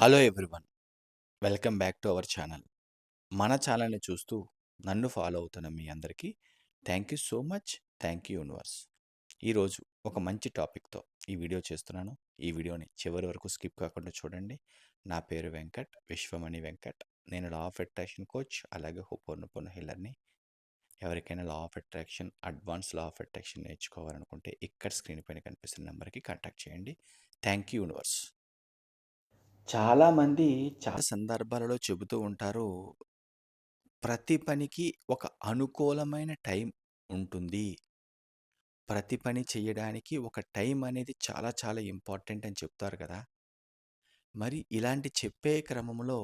Hello everyone. Welcome back to our channel. మన ఛానల్ని చూస్తూ నన్ను ఫాలో అవుతున్న మీ అందరికీ thank you so much thank you universe ఈరోజు ఒక మంచి టాపిక్తో ఈ వీడియో చేస్తున్నాను. ఈ వీడియోని చివరి వరకు స్కిప్ కాకుండా చూడండి. నా పేరు వెంకట్ విశ్వమణి వెంకట్. నేను లా ఆఫ్ అట్రాక్షన్ కోచ్ అలాగే హుపోర్నపొన్న హిల్లర్ని. ఎవరికైనా law of attraction advance law of attraction నేర్చుకోవాలనుకుంటే ఇక్కడ స్క్రీన్ పైన కనిపిస్తున్న నెంబర్కి కాంటాక్ట్ చేయండి. Thank you universe. చాలామంది చాలా సందర్భాలలో చెబుతూ ఉంటారు. ప్రతి పనికి ఒక అనుకూలమైన టైం ఉంటుంది. ప్రతి పని చేయడానికి ఒక టైం అనేది చాలా చాలా ఇంపార్టెంట్ అని చెప్తారు కదా! మరి ఇలాంటి చెప్పే క్రమంలో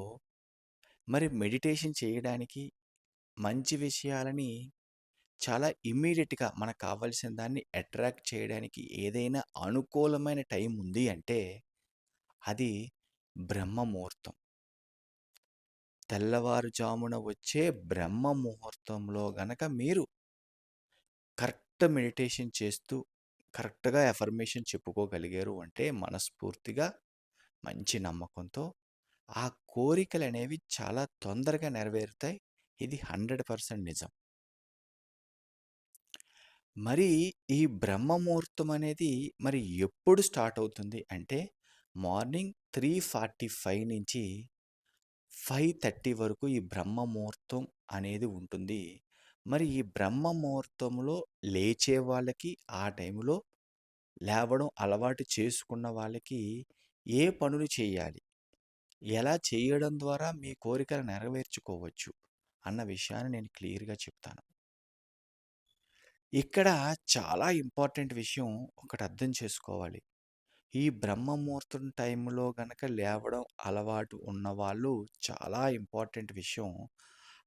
మరి మెడిటేషన్ చేయడానికి మంచి విషయాలని చాలా ఇమ్మీడియట్గా మనకు కావాల్సిన దాన్ని అట్రాక్ట్ చేయడానికి ఏదైనా అనుకూలమైన టైం ఉంది అంటే అది బ్రహ్మ ముహూర్తం తెల్లవారుజామున వచ్చే బ్రహ్మ ముహూర్తంలో గనక మీరు కరెక్ట్ మెడిటేషన్ చేస్తూ కరెక్ట్గా ఎఫర్మేషన్ చెప్పుకోగలిగారు అంటే మనస్ఫూర్తిగా మంచి నమ్మకంతో ఆ కోరికలు అనేవి చాలా తొందరగా నెరవేరుతాయి. ఇది హండ్రెడ్ పర్సెంట్ నిజం. మరి ఈ బ్రహ్మ ముహూర్తం అనేది మరి ఎప్పుడు స్టార్ట్ అవుతుంది అంటే మార్నింగ్ త్రీ ఫార్టీ ఫైవ్ నుంచి ఫైవ్ థర్టీ వరకు ఈ బ్రహ్మ ముహూర్తం అనేది ఉంటుంది. మరి ఈ బ్రహ్మ ముహూర్తంలో లేచే వాళ్ళకి ఆ టైంలో లేవడం అలవాటు చేసుకున్న వాళ్ళకి ఏ పనులు చేయాలి? ఎలా చేయడం ద్వారా మీ కోరికలు నెరవేర్చుకోవచ్చు? అన్న విషయాన్ని నేను క్లియర్గా చెప్తాను. ఇక్కడ చాలా ఇంపార్టెంట్ విషయం ఒకటి అర్థం చేసుకోవాలి. ఈ బ్రహ్మ ముహూర్తం టైంలో గనక లేవడం అలవాటు ఉన్నవాళ్ళు చాలా ఇంపార్టెంట్ విషయం.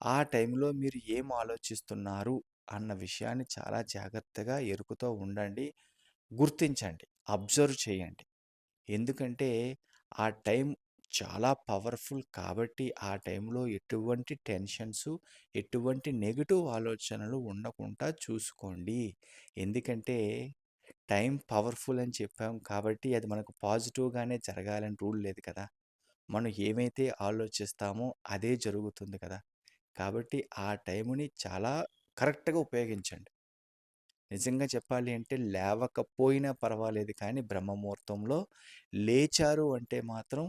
ఆ టైంలో మీరు ఏం ఆలోచిస్తున్నారు అన్న విషయాన్ని చాలా జాగ్రత్తగా ఎరుకుతో ఉండండి. గుర్తించండి. అబ్జర్వ్ చేయండి. ఎందుకంటే ఆ టైం చాలా పవర్ఫుల్ కాబట్టి ఆ టైంలో ఎటువంటి టెన్షన్స్ ఎటువంటి నెగిటివ్ ఆలోచనలు ఉండకుండా చూసుకోండి. ఎందుకంటే టైం పవర్ఫుల్ అని చెప్పాం కాబట్టి అది మనకు పాజిటివ్గానే జరగాలని రూల్ లేదు కదా! మనం ఏమైతే ఆలోచిస్తామో అదే జరుగుతుంది కదా! కాబట్టి ఆ టైముని చాలా కరెక్ట్గా ఉపయోగించండి. నిజంగా చెప్పాలి అంటే లేవకపోయినా పర్వాలేదు కానీ బ్రహ్మముహూర్తంలో లేచారు అంటే మాత్రం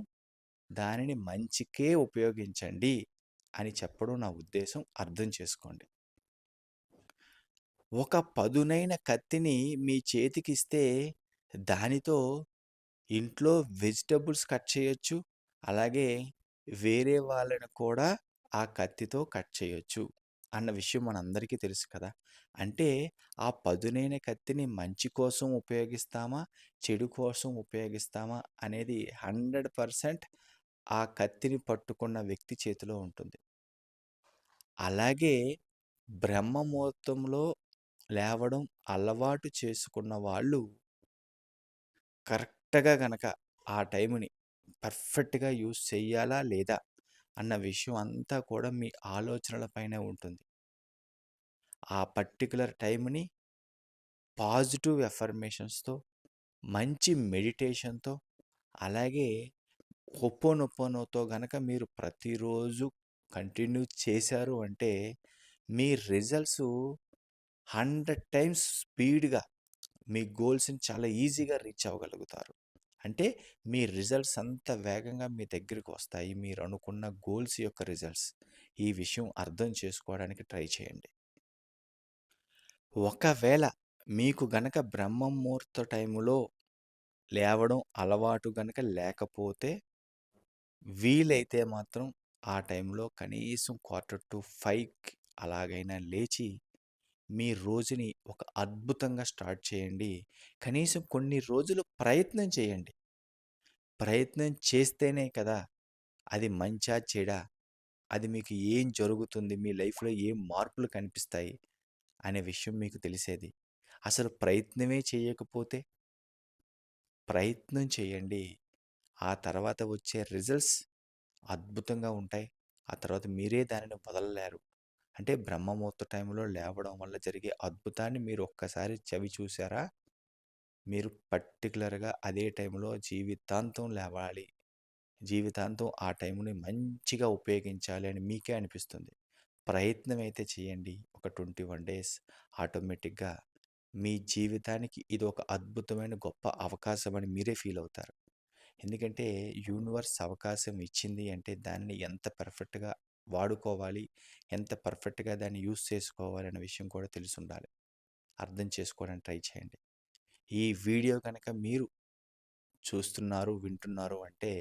దానిని మంచికే ఉపయోగించండి అని చెప్పడం నా ఉద్దేశం. అర్థం చేసుకోండి. ఒక పదునైన కత్తిని మీ చేతికిస్తే దానితో ఇంట్లో వెజిటబుల్స్ కట్ చేయొచ్చు. అలాగే వేరే వాళ్ళని కూడా ఆ కత్తితో కట్ చేయొచ్చు అన్న విషయం మనందరికీ తెలుసు కదా! అంటే ఆ పదునైన కత్తిని మంచి కోసం ఉపయోగిస్తామా? చెడు కోసం ఉపయోగిస్తామా? అనేది హండ్రెడ్ పర్సెంట్ ఆ కత్తిని పట్టుకున్న వ్యక్తి చేతిలో ఉంటుంది. అలాగే బ్రహ్మ ముహూర్తంలో లేవడం అలవాటు చేసుకున్న వాళ్ళు కరెక్ట్గా గనక ఆ టైంని పర్ఫెక్ట్గా యూస్ చేయాలా లేదా అన్న విషయం అంతా కూడా మీ ఆలోచనలపైనే ఉంటుంది. ఆ పర్టికులర్ టైంని పాజిటివ్ ఎఫర్మేషన్స్తో మంచి మెడిటేషన్తో అలాగే ఒప్పోనొప్పోనోతో గనక మీరు ప్రతిరోజు కంటిన్యూ చేశారు అంటే మీ రిజల్ట్స్ హండ్రెడ్ టైమ్స్ స్పీడ్గా మీ గోల్స్ని చాలా ఈజీగా రీచ్ అవ్వగలుగుతారు. అంటే మీ రిజల్ట్స్ అంత వేగంగా మీ దగ్గరికి వస్తాయి. మీరు అనుకున్న గోల్స్ యొక్క రిజల్ట్స్. ఈ విషయం అర్థం చేసుకోవడానికి ట్రై చేయండి. ఒకవేళ మీకు గనక బ్రహ్మముహూర్త టైంలో లేవడం అలవాటు గనక లేకపోతే వీలైతే మాత్రం ఆ టైంలో కనీసం క్వార్టర్ టు ఫైవ్ అలాగైనా లేచి మీ రోజుని ఒక అద్భుతంగా స్టార్ట్ చేయండి. కనీసం కొన్ని రోజులు ప్రయత్నం చేయండి. ప్రయత్నం చేస్తేనే కదా అది మంచా చెడా? అది మీకు ఏం జరుగుతుంది? మీ లైఫ్లో ఏం మార్పులు కనిపిస్తాయి? అనే విషయం మీకు తెలిసేది. అసలు ప్రయత్నమే చేయకపోతే ప్రయత్నం చేయండి. ఆ తర్వాత వచ్చే రిజల్ట్స్ అద్భుతంగా ఉంటాయి. ఆ తర్వాత మీరే దానిని వదలలేరు. అంటే బ్రహ్మముహూర్త టైంలో లేవడం వల్ల జరిగే అద్భుతాన్ని మీరు ఒక్కసారి చవి చూసారా? మీరు పర్టికులర్గా అదే టైంలో జీవితాంతం లేవాలి. జీవితాంతం ఆ టైంని మంచిగా ఉపయోగించాలి అని మీకే అనిపిస్తుంది. ప్రయత్నం అయితే చేయండి. ఒక ట్వంటీ వన్ డేస్ ఆటోమేటిక్గా మీ జీవితానికి ఇది ఒక అద్భుతమైన గొప్ప అవకాశం అని మీరే ఫీల్ అవుతారు. ఎందుకంటే యూనివర్స్ అవకాశం ఇచ్చింది అంటే దానిని ఎంత పర్ఫెక్ట్గా వాడుకోవాలి. ఎంత పర్ఫెక్ట్గా దాన్ని యూస్ చేసుకోవాలి అనే విషయం కూడా తెలిసి ఉండాలి అర్థం చేసుకోవడానికి ట్రై చేయండి. ఈ వీడియో కనుక మీరు చూస్తున్నారు వింటున్నారు అంటే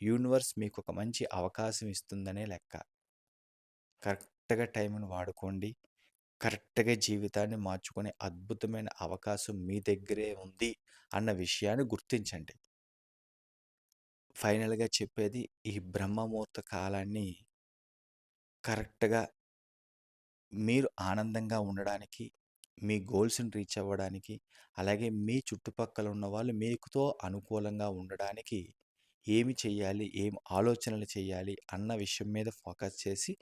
యూనివర్స్ మీకు ఒక మంచి అవకాశం ఇస్తుందనే లెక్క. కరెక్ట్గా టైంను వాడుకోండి. కరెక్ట్గా జీవితాన్ని మార్చుకునే అద్భుతమైన అవకాశం మీ దగ్గరే ఉంది అన్న విషయాన్ని గుర్తించండి. ఫైనల్గా చెప్పేది ఈ బ్రహ్మముహూర్త కాలాన్ని కరెక్ట్గా మీరు ఆనందంగా ఉండడానికి మీ గోల్స్ని రీచ్ అవ్వడానికి అలాగే మీ చుట్టుపక్కల ఉన్న వాళ్ళు మీకుతో అనుకూలంగా ఉండడానికి ఏమి చేయాలి ఏం ఆలోచనలు చేయాలి అన్న విషయం మీద ఫోకస్ చేసి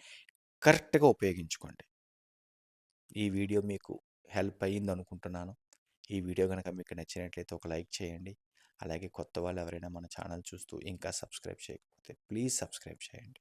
కరెక్ట్గా ఉపయోగించుకోండి. ఈ వీడియో మీకు హెల్ప్ అయ్యింది అనుకుంటున్నాను. ఈ వీడియో కనుక మీకు నచ్చినట్లయితే ఒక లైక్ చేయండి. అలాగే కొత్త వాళ్ళు ఎవరైనా మన ఛానల్ చూస్తూ ఇంకా సబ్స్క్రైబ్ చేయకపోతే ప్లీజ్ సబ్స్క్రైబ్ చేయండి.